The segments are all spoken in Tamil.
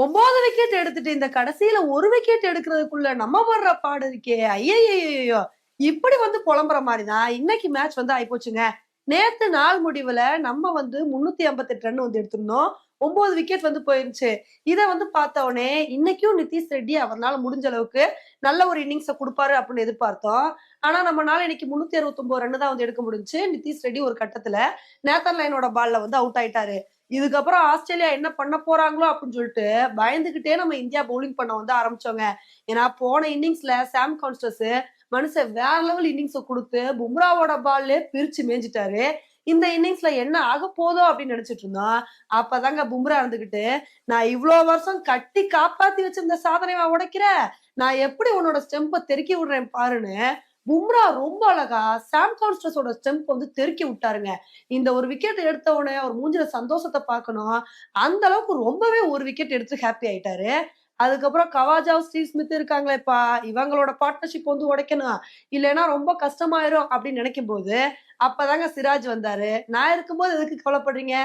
ஒன்பது விக்கெட் எடுத்துட்டு இந்த கடைசியில ஒரு விக்கெட் எடுக்கிறதுக்குள்ள நம்ம படுற பாடு இருக்கே. ஐயோ இப்படி வந்து புலம்புற மாதிரிதான் இன்னைக்கு மேட்ச் வந்து ஆயிப்போச்சுங்க. நேத்து நாள் முடிவுல நம்ம வந்து முன்னூத்தி ஐம்பத்தெட்டு ரன் வந்து எடுத்திருந்தோம். ஒன்பது விக்கெட் வந்து போயிருச்சு. இதை வந்து பார்த்த உடனே இன்னைக்கும் நிதிஷ் ரெட்டி அவர்னால முடிஞ்ச அளவுக்கு நல்ல ஒரு இன்னிங்ஸை கொடுப்பாரு அப்படின்னு எதிர்பார்த்தோம். ஆனா நம்மளால இன்னைக்கு முன்னூத்தி அறுபத்தி ஒன்பது ரன் தான் வந்து எடுக்க முடிஞ்சு. நிதிஷ் ரெட்டி ஒரு கட்டத்துல நேத்தர் லைனோட பால்ல வந்து அவுட் ஆயிட்டாரு. இதுக்கப்புறம் ஆஸ்திரேலியா என்ன பண்ண போறாங்களோ அப்படின்னு சொல்லிட்டு பயந்துகிட்டே நம்ம இந்தியா பவுலிங் பண்ண வந்து ஆரம்பிச்சோங்க ஏன்னா போன இன்னிங்ஸ்ல சாம் கான்ஸ்டர்ஸ் மனுஷன் வேற லெவல் இன்னிங்ஸை கொடுத்து பும்ராவோட பால்லே பிரிச்சு மேஞ்சிட்டாரு இந்த இன்னிங்ஸ்ல என்ன ஆக போதோ அப்படின்னு நினைச்சிட்டு இருந்தோம். அப்பதாங்க பும்ரா இருந்துகிட்டு நான் இவ்வளவு வருஷம் கட்டி காப்பாத்தி வச்சிருந்த சாதனையை உடைக்கிற? நான் எப்படி உன்னோட ஸ்டெம்பை தெருக்கி விடுறேன் பாருன்னு பும்ரா ரொம்ப அழகா சாம் கான்ஸ்டஸோட ஸ்டெம்ப் வந்து தெருக்கி விட்டாருங்க. இந்த ஒரு விக்கெட் எடுத்த உடனே அவர் மூஞ்சில சந்தோஷத்தை பார்க்கணும். அந்த அளவுக்கு ரொம்பவே ஒரு விக்கெட் எடுத்து ஹாப்பி ஆயிட்டாரு. அதுக்கப்புறம் கவாஜா ஸ்டீவ் ஸ்மித் இருக்காங்களேப்பா இவங்களோட பார்ட்னர்ஷிப் வந்து உடைக்கணும். இல்லைன்னா ரொம்ப கஷ்டமாயிரும் அப்படின்னு நினைக்கும் போது அப்பதாங்க சிராஜ் வந்தாரு. நான் இருக்கும்போது எதுக்கு கவலைப்படுறீங்க?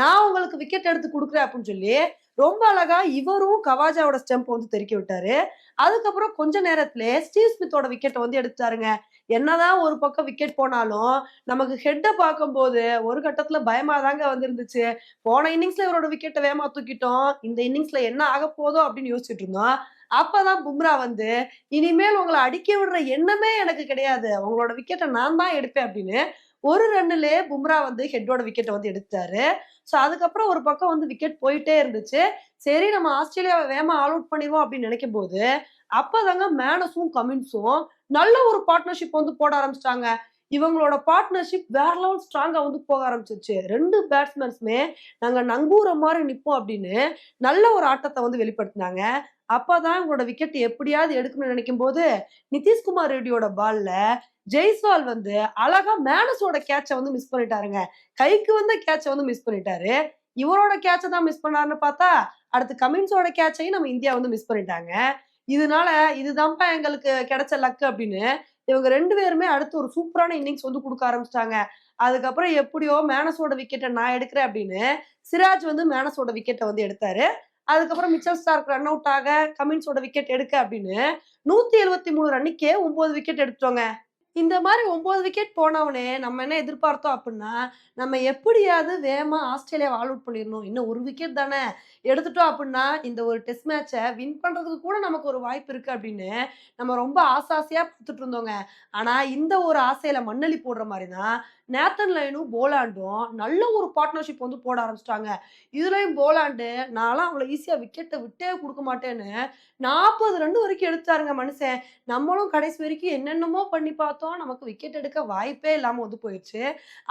நான் உங்களுக்கு விக்கெட் எடுத்து கொடுக்குறேன் அப்படின்னு சொல்லி ரொம்ப அழகா இவரும் கவாஜாவோட ஸ்டெம்ப் வந்து தெருக்கி விட்டாரு. அதுக்கப்புறம் கொஞ்ச நேரத்துல ஸ்டீவ் ஸ்மித்தோட விக்கெட்டை வந்து எடுத்தாருங்க என்னதான் ஒரு பக்கம் விக்கெட் போனாலும் நமக்கு ஹெட்டை பார்க்கும்போது ஒரு கட்டத்துல பயமா தாங்க வந்துருந்துச்சு. போன இன்னிங்ஸ்ல இவரோட விக்கெட்டை வேமா தூக்கிட்டோம். இந்த இன்னிங்ஸ்ல என்ன ஆக போதோ அப்படின்னு யோசிச்சுட்டு இருந்தோம். அப்பதான் பும்ரா வந்து இனிமேல் உங்களை அடிக்க விடுற எண்ணமே எனக்கு கிடையாது. உங்களோட விக்கெட்டை நான் தான் எடுப்பேன் அப்படின்னு ஒரு ரன்னுலே பும்ரா வந்து ஹெட்டோட விக்கெட்டை வந்து எடுத்தாரு. ஸோ அதுக்கப்புறம் ஒரு பக்கம் வந்து விக்கெட் போயிட்டே இருந்துச்சு. சரி நம்ம ஆஸ்திரேலியாவை வேகமா ஆல் அவுட் பண்ணிடுவோம் அப்படின்னு நினைக்கும் போது அப்பதாங்க மேனஸும் கமின்ஸும் நல்ல ஒரு பார்ட்னர்ஷிப் வந்து போட ஆரம்பிச்சிட்டாங்க. இவங்களோட பார்ட்னர்ஷிப் வேற லெவல் ஸ்ட்ராங்கா வந்து போக ஆரம்பிச்சிருச்சு. ரெண்டு பேட்ஸ்மேன்ஸுமே நாங்க நங்கூற மாதிரி நிப்போம் அப்படின்னு நல்ல ஒரு ஆட்டத்தை வந்து வெளிப்படுத்தினாங்க. அப்பதான் இவங்களோட விக்கெட் எப்படியாவது எடுக்கணும்னு நினைக்கும் போது நிதிஷ்குமார் ரெட்டியோட பால்ல ஜெய்ஸ்வால் வந்து அழகா மேனஸோட கேட்சை வந்து மிஸ் பண்ணிட்டாருங்க. கைக்கு வந்த கேட்சை வந்து மிஸ் பண்ணிட்டாரு. இவரோட கேட்சை தான் மிஸ் பண்ணாருன்னு பார்த்தா அடுத்து கமின்ஸோட கேட்சையும் நம்ம இந்தியா வந்து மிஸ் பண்ணிட்டாங்க. இதனால இதுதான்ப்பா எங்களுக்கு கிடைச்ச லக்கு அப்படின்னு இவங்க ரெண்டு பேருமே அடுத்து ஒரு சூப்பரான இன்னிங்ஸ் வந்து கொடுக்க ஆரம்பிச்சிட்டாங்க. அதுக்கப்புறம் எப்படியோ மேனஸோட விக்கெட்டை நான் எடுக்கிறேன் அப்படின்னு சிராஜ் வந்து மேனஸோட விக்கெட்டை வந்து எடுத்தாரு. அதுக்கப்புறம் மிச்சல் ஸ்டார்க் ரன் அவுட் ஆக கமின்ஸோட விக்கெட் எடுக்க அப்படின்னு நூத்தி எழுபத்தி மூணு ரன்னுக்கே ஒன்பது விக்கெட் எடுத்துட்டோங்க. இந்த மாதிரி ஒம்பது விக்கெட் போனவனே நம்ம என்ன எதிர்பார்த்தோம் அப்படின்னா நம்ம எப்படியாவது வேகமாக ஆஸ்திரேலியாவை ஆல் அவுட் பண்ணிடணும். இன்னும் ஒரு விக்கெட் தானே எடுத்துட்டோம் அப்படின்னா இந்த ஒரு டெஸ்ட் மேட்சை வின் பண்ணுறதுக்கு கூட நமக்கு ஒரு வாய்ப்பு இருக்குது அப்படின்னு நம்ம ரொம்ப ஆசாசியாக பார்த்துட்டு இருந்தோங்க. ஆனால் இந்த ஒரு ஆசையில் மண்ணலி போடுற மாதிரி தான் நேத்தன் லைனும் போலாண்டும் நல்ல ஒரு பார்ட்னர்ஷிப் வந்து போட ஆரம்பிச்சிட்டாங்க. இதுலேயும் போலாண்டு நான்லாம் அவ்வளோ ஈஸியாக விக்கெட்டை விட்டே கொடுக்க மாட்டேன்னு நாற்பது ரன் வரைக்கும் எடுத்தாருங்க மனுஷன். நம்மளும் கடைசி வரைக்கும் என்னென்னமோ பண்ணி பார்த்தோம். நமக்கு விக்கெட் எடுக்க வாய்ப்பே இல்லாமல் வந்து போயிடுச்சு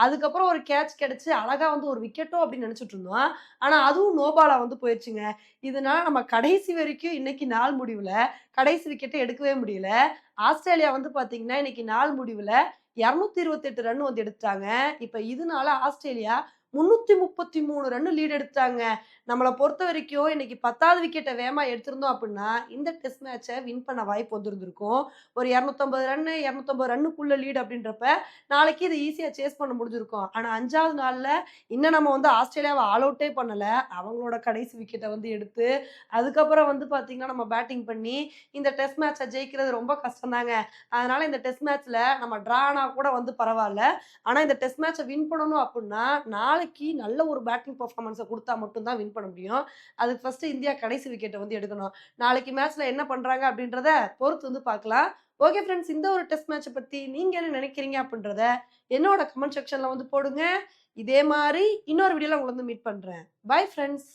அதுக்கப்புறம் ஒரு கேட்ச் கிடச்சி அழகாக வந்து ஒரு விக்கெட்டோ அப்படின்னு நினச்சிட்டு இருந்தோம். ஆனால் அதுவும் நோபாலாக வந்து போயிடுச்சுங்க இதனால நம்ம கடைசி வரைக்கும் இன்னைக்கு நாள் முடிவில் கடைசி விக்கெட்டை எடுக்கவே முடியல. ஆஸ்திரேலியா வந்து பார்த்தீங்கன்னா இன்னைக்கு நாள் முடிவில் இரநூத்தி இருபத்தி எட்டு ரன் வந்து எடுத்தாங்க இப்ப இதனால ஆஸ்திரேலியா முன்னூத்தி முப்பத்தி மூணு ரன் லீட் எடுத்தாங்க. நம்மளை பொறுத்த வரைக்கும் இன்னைக்கு பத்தாவது விக்கெட்டை வேமா எடுத்திருந்தோம் அப்படின்னா இந்த டெஸ்ட் மேட்சை வின் பண்ண வாய்ப்பு வந்திருந்திருக்கும். ஒரு இரநூத்தம்பது ரன்னு இரநூத்தம்பது ரன்னுக்குள்ள லீடு அப்படின்றப்ப நாளைக்கு இது ஈஸியாக சேஸ் பண்ண முடிஞ்சிருக்கும். ஆனால் அஞ்சாவது நாளில் இன்னும் நம்ம வந்து ஆஸ்திரேலியாவை ஆல் அவுட்டே பண்ணலை. அவங்களோட கடைசி விக்கெட்டை வந்து எடுத்து அதுக்கப்புறம் வந்து பார்த்தீங்கன்னா நம்ம பேட்டிங் பண்ணி இந்த டெஸ்ட் மேட்சை ஜெயிக்கிறது ரொம்ப கஷ்டம் தாங்க அதனால இந்த டெஸ்ட் மேட்ச்சில் நம்ம ட்ரா ஆனால் கூட வந்து பரவாயில்ல. ஆனால் இந்த டெஸ்ட் மேட்சை வின் பண்ணணும் அப்படின்னா நாளைக்கு நல்ல ஒரு பேட்டிங் பர்ஃபார்மன்ஸை கொடுத்தா மட்டும்தான் வின் பண்ண முடியும். அதுக்கு ஃபர்ஸ்ட் இந்தியா கடைசி விக்கெட்டை வந்து எடுக்கணும். நாளைக்கு மேட்ச்ல என்ன பண்றாங்க அப்படின்றத பொறுத்து வந்து பார்க்கலாம். ஓகே ஃப்ரெண்ட்ஸ் இந்த ஒரு டெஸ்ட் மேட்சை பற்றி நீங்க என்ன நினைக்கிறீங்க அப்படின்றத என்னோட கமெண்ட் செக்ஷன்ல வந்து போடுங்க. இதே மாதிரி இன்னொரு வீடியோவில் உங்களை வந்து மீட் பண்றேன். Bye friends